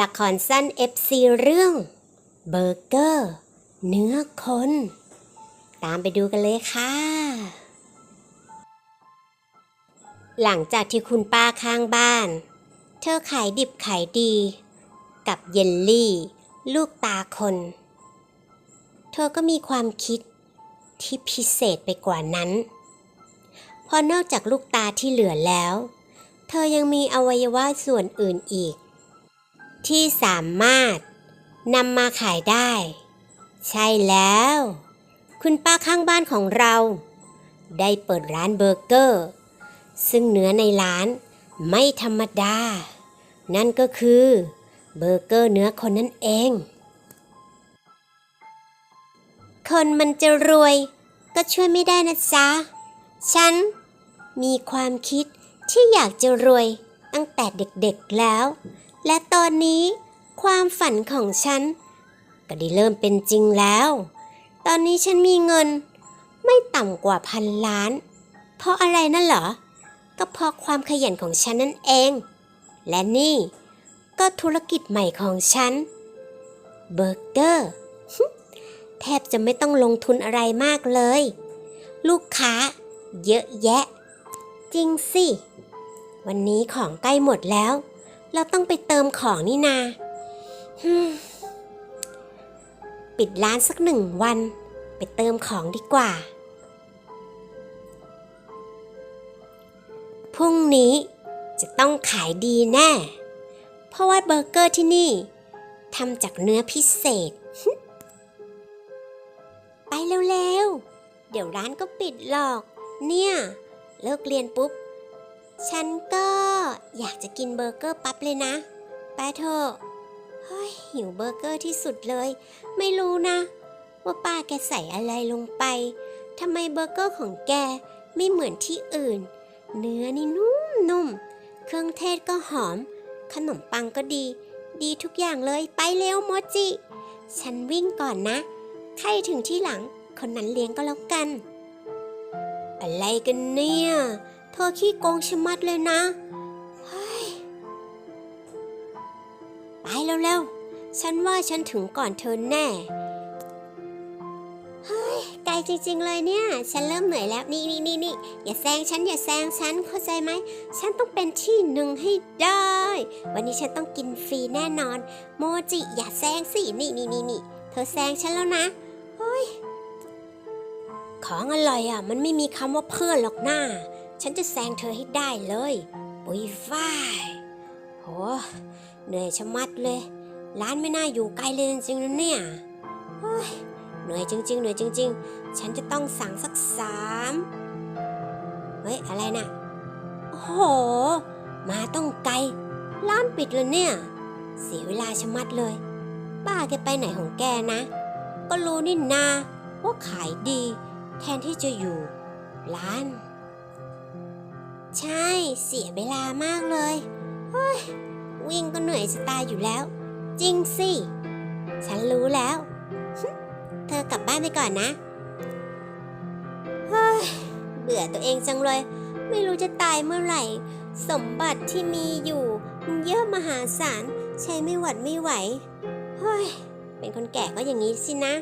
ละครสั้น FC เรื่องเบอร์เกอร์ เนื้อคน ตามไปดูกันเลยค่ะ หลังจากที่คุณป้าข้างบ้าน เธอขายดิบขายดี กับเยลลี่ ลูกตาคน เธอก็มีความคิดที่พิเศษไปกว่านั้นพราะนอกจากลูกตาที่เหลือแล้ว เธอยังมีอวัยวะส่วนอื่นอีก ที่สามารถนำมาขายได้ ใช่แล้ว คุณป้าข้างบ้านของเรา ได้เปิดร้านเบอร์เกอร์ ซึ่งเนื้อในร้านไม่ธรรมดา นั่นก็คือเบอร์เกอร์เนื้อคนนั่นเอง คนมันจะรวยก็ช่วยไม่ได้นะจ๊ะ ฉันมีความคิดที่อยากจะรวยตั้งแต่เด็กๆแล้ว และตอนนี้ความฝันของฉัน ก็ได้เริ่มเป็นจริงแล้ว ตอนนี้ฉันมีเงิน ไม่ต่ำกว่าพันล้าน เพราะอะไรนั่นเหรอ ก็เพราะความขยันของฉันนั่นเอง และนี่ก็ธุรกิจใหม่ของฉัน เบอร์เกอร์แทบจะไม่ต้องลงทุนอะไรมากเลย ลูกค้า เยอะแยะ จริงสิ วันนี้ของใกล้หมดแล้ว เราต้องไปเติมของนี่นาปิดร้านสักหนึ่งวัน ไปเติมของดีกว่า พรุ่งนี้จะต้องขายดีแน่ เพราะว่าเบอร์เกอร์ที่นี่ทำจากเนื้อพิเศษ ไปเร็วๆ เดี๋ยวร้านก็ปิดหรอก เนี่ย เลิกเรียนปุ๊บ ฉันก็อยากจะกินเบอร์เกอร์ปั๊บเลยนะไปเถอะเฮ้ยหิวเบอร์เกอร์ที่สุดเลย ไม่รู้นะ ว่าป้าแกใส่อะไรลงไปทำไมเบอร์เกอร์ของแกไม่เหมือนที่อื่น เนื้อนี่นุ่มๆเครื่องเทศก็หอม ขนมปังก็ดี ดีทุกอย่างเลยไปเร็วโมจิ ฉันวิ่งก่อนนะ ใครถึงที่หลัง คนนั้นเลี้ยงก็แล้วกัน อะไรกันเนี่ย เธอขี้โกงชะมัดเลยนะเฮ้ยไปเร็วๆ ฉันว่าฉันถึงก่อนเธอแน่ เฮ้ย ไกลจริงๆเลยเนี่ย ฉันเริ่มเหนื่อยแล้วนี่นี่นี่นี่อย่าแซงฉันอย่าแซงฉันเข้าใจไหม ฉันต้องเป็นที่หนึ่งให้ได้ วันนี้ฉันต้องกินฟรีแน่นอน โมจิอย่าแซงสิ นี่นี่นี่นี่เธอแซงฉันแล้วนะเฮ้ยของอร่อยอะ มันไม่มีคำว่าเพื่อนหรอกหน้า ฉันจะแซงเธอให้ได้เลยปุยฝ้ายโหเหนื่อยชะมัดเลย ร้านไม่น่าอยู่ไกลเลยจริงๆนะเนี่ยเฮ้ยเหนื่อยจริง ๆ เหนื่อยจริง ๆ ฉันจะต้องสั่งสักสามเฮ้ย อะไรน่ะโอ้โห มาต้องไกล ร้านปิดเลยเนี่ย เสียเวลาชะมัดเลย ป้าแกไปไหนของแกนะ ก็รู้นี่นาว่าขายดี แทนที่จะอยู่ ร้าน ใช่เสียเวลามากเลยเฮ้ยวิ่งก็เหนื่อยจะตายอยู่แล้ว จริงสิ ฉันรู้แล้ว เธอกลับบ้านไปก่อนนะเฮ้ยเบื่อตัวเองจังเลย ไม่รู้จะตายเมื่อไหร่ สมบัติที่มีอยู่มันเยอะมหาศาลใช้ไม่หวัดไม่ไหวเฮ้ยเป็นคนแก่ก็อย่างนี้สินะ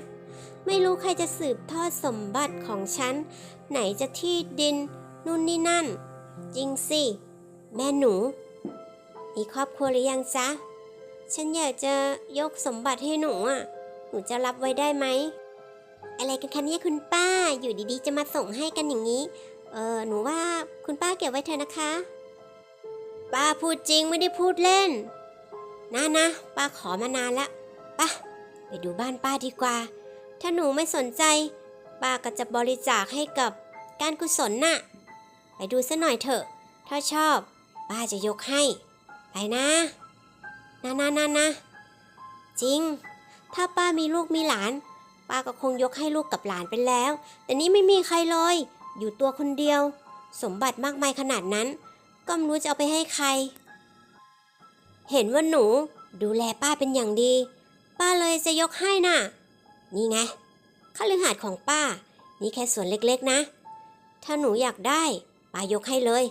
ไม่รู้ใครจะสืบทอดสมบัติของฉัน ไหนจะที่ดินนู่นนี่นั่น จริงสิ แม่หนู มีครอบครัวหรือยังจ๊ะ ฉันอยากจะยกสมบัติให้หนูอะ หนูจะรับไว้ได้ไหม อะไรกันคะเนี่ยคุณป้า อยู่ดีๆ จะมาส่งให้กันอย่างนี้ เออหนูว่าคุณป้าเก็บไว้เถอะนะคะ ป้าพูดจริงไม่ได้พูดเล่น นะนะป้าขอมานานละป้าไปดูบ้านป้าดีกว่า ถ้าหนูไม่สนใจ ป้าก็จะบริจาคให้กับการกุศลน่ะ ดูซะหน่อยเถอะ ถ้าชอบ ป้าจะยกให้ ไปนะนะนะนะนะจริง ถ้าป้ามีลูกมีหลาน ป้าก็คงยกให้ลูกกับหลานไปแล้ว แต่นี่ไม่มีใครเลย อยู่ตัวคนเดียว สมบัติมากมายขนาดนั้น ก็ไม่รู้จะเอาไปให้ใคร เห็นว่าหนูดูแลป้าเป็นอย่างดี ป้าเลยจะยกให้น่ะ นี่ไงค่าลือหาดของป้า นี่แค่ส่วนเล็กๆนะ ถ้าหนูอยากได้ ป้ายกให้เลย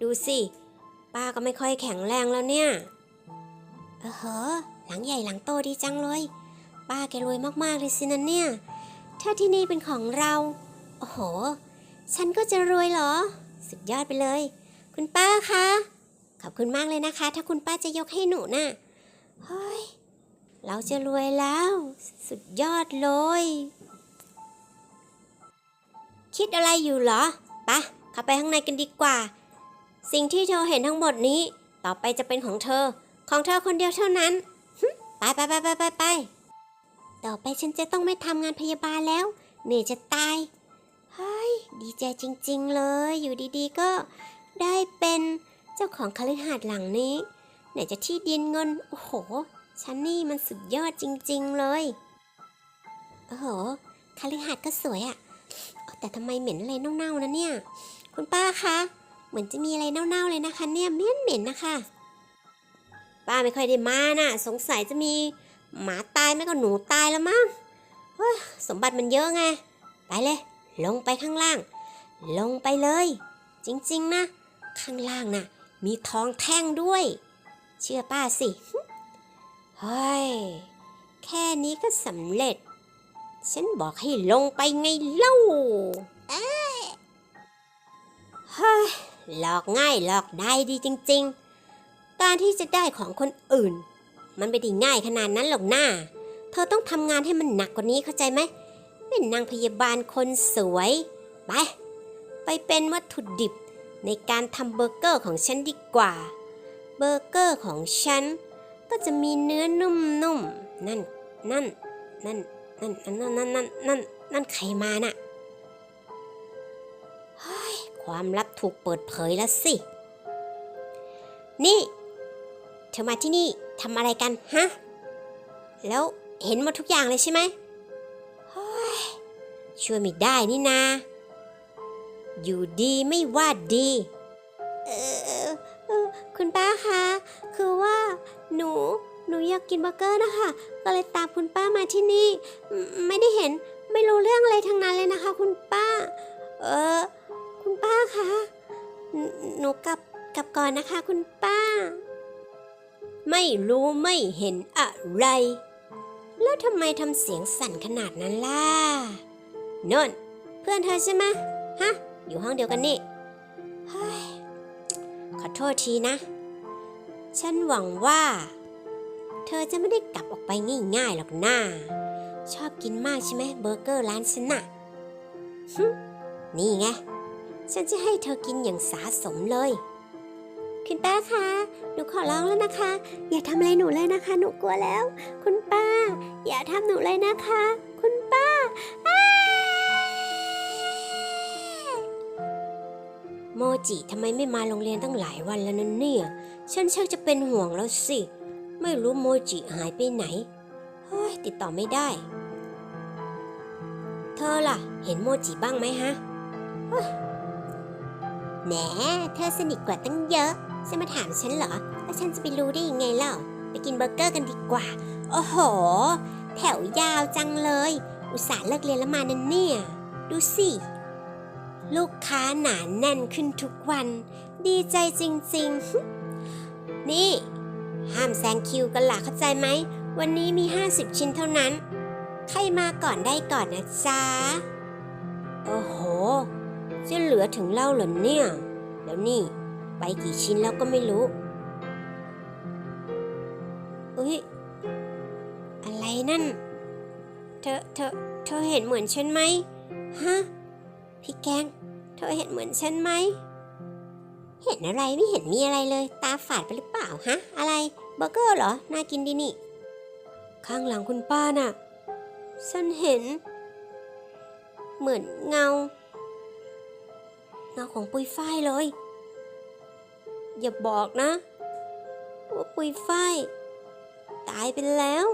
ดูสิ ป้าก็ไม่ค่อยแข็งแรงแล้วเนี่ย เออเหอะหลังใหญ่หลังโตดีจังเลย ป้าแกรวยมากๆเลยสินะเนี่ย ถ้าที่นี่เป็นของเรา โอ้โห ฉันก็จะรวยเหรอ สุดยอดไปเลย คุณป้าคะ ขอบคุณมากเลยนะคะ ถ้าคุณป้าจะยกให้หนูน่ะเฮ้ย เราจะรวยแล้ว สุดยอดเลย คิดอะไรอยู่เหรอปะเข้าไปข้างในกันดีกว่า สิ่งที่เธอเห็นทั้งหมดนี้ ต่อไปจะเป็นของเธอ ของเธอคนเดียวเท่านั้นไปไปไปไปไปไปต่อไปฉันจะต้องไม่ทำงานพยาบาลแล้ว เหนื่อยจะตายเฮ้ยดีใจจริง ๆ เลย อยู่ดีๆ ก็ได้เป็นเจ้าของคฤหาสน์หลังนี้ ไหนจะที่ดินเงิน โอ้โห ฉันนี่มันสุดยอดจริง ๆ เลย โอ้โหคฤหาสน์ก็สวยอะ่ะ แต่ทำไมเหม็นอะไรเน่าๆนะเนี่ย คุณป้าคะ เหมือนจะมีอะไรเน่าๆเลยนะคะเนี่ยเหม็นเหม็นนะคะ ป้าไม่ค่อยได้มาน่ะ สงสัยจะมีหมาตายไม่ก็หนูตายแล้วมั้งเฮ้ยสมบัติมันเยอะไง ไปเลย ลงไปข้างล่าง ลงไปเลย จริงๆนะ ข้างล่างน่ะ มีทองแท่งด้วย เชื่อป้าสิ เฮ้ย แค่นี้ก็สำเร็จ ฉันบอกให้ลงไปไงเล่าเฮ้ยหลอกง่ายหลอกได้ดีจริง ๆ การที่จะได้ของคนอื่น มันไม่ได้ง่ายขนาดนั้นหรอกหน้า เธอต้องทำงานให้มันหนักกว่านี้เข้าใจไหม เป็นนางพยาบาลคนสวย ไป ไปเป็นวัตถุดิบในการทำเบอร์เกอร์ของฉันดีกว่า เบอร์เกอร์ของฉัน ก็จะมีเนื้อนุ่มๆนั่น นั่น นั่น นนั่นนั่นนั่นนั่นนั่นใครมาน่ะความลับถูกเปิดเผยแล้วสิ นี่ เธอมาที่นี่ทำอะไรกันฮะ แล้วเห็นหมดทุกอย่างเลยใช่ไหมช่วยไม่ได้นี่นา อยู่ดีไม่ว่าดี เออ คุณป้าคะ คือว่าหนู หนูอยากกินเบอร์เกอร์นะคะ ก็เลยตามคุณป้ามาที่นี่ ไม่ได้เห็นไม่รู้เรื่องอะไรทั้งนั้นเลยนะคะ คุณป้า เออ คุณป้าคะหนูหนูกลับกลับก่อนนะคะ คุณป้า ไม่รู้ไม่เห็นอะไร แล้วทำไมทำเสียงสั่นขนาดนั้นล่ะนนเพื่อนเธอใช่ไหมฮะ อยู่ห้องเดียวกันนี่เฮ้ยขอโทษทีนะ ฉันหวังว่า เธอจะไม่ได้กลับออกไปง่ายๆหรอกนะชอบกินมากใช่ไหมเบอร์เกอร์ร้านฉันน่ะฮึนี่ไง ฉันจะให้เธอกินอย่างสาสมเลย คุณป้าคะ หนูขอร้องแล้วนะคะ อย่าทำอะไรหนูเลยนะคะ หนูกลัวแล้ว คุณป้า อย่าทำหนูเลยนะคะ คุณป้าอ้าโมจิทำไมไม่มาโรงเรียนตั้งหลายวันแล้วนั่นเนี่ย ฉันชักจะเป็นห่วงแล้วสิ ไม่รู้โมจิหายไปไหน เฮ้ย ติดต่อไม่ได้ เธอล่ะ เห็นโมจิบ้างไหมฮะแหมเธอสนิทกว่าตั้งเยอะ จะมาถามฉันเหรอ แล้วฉันจะไปรู้ได้ยังไงเล่า ไปกินเบอร์เกอร์กันดีกว่า โอ้โห แถวยาวจังเลย อุตส่าห์เลิกเรียนแล้วมานั่นเนี่ย ดูสิ ลูกค้าหนานแน่นขึ้นทุกวัน ดีใจจริง ๆ นี่ ห้ามแซงคิวกันล่ะเข้าใจไหม วันนี้มี 50 ชิ้นเท่านั้น ใครมาก่อนได้ก่อนนะจ๊ะ โอ้โห จะเหลือถึงเล่าเหรอเนี่ย แล้วนี่ ไปกี่ชิ้นแล้วก็ไม่รู้อุ้ยอะไรนั่น เธอ เธอ เธอเห็นเหมือนฉันไหม ฮะ พี่แกง เธอเห็นเหมือนฉันไหม เห็นอะไรไม่เห็นมีอะไรเลย ตาฝาดไปหรือเปล่าฮะ อะไรเบอร์เกอร์เหรอ น่ากินดีนี่ ข้างหลังคุณป้าน่ะ ฉันเห็น เหมือนเงา เงาของปุยฝ้ายเลย อย่าบอกนะ ว่าปุยฝ้าย ตายไปแล้ว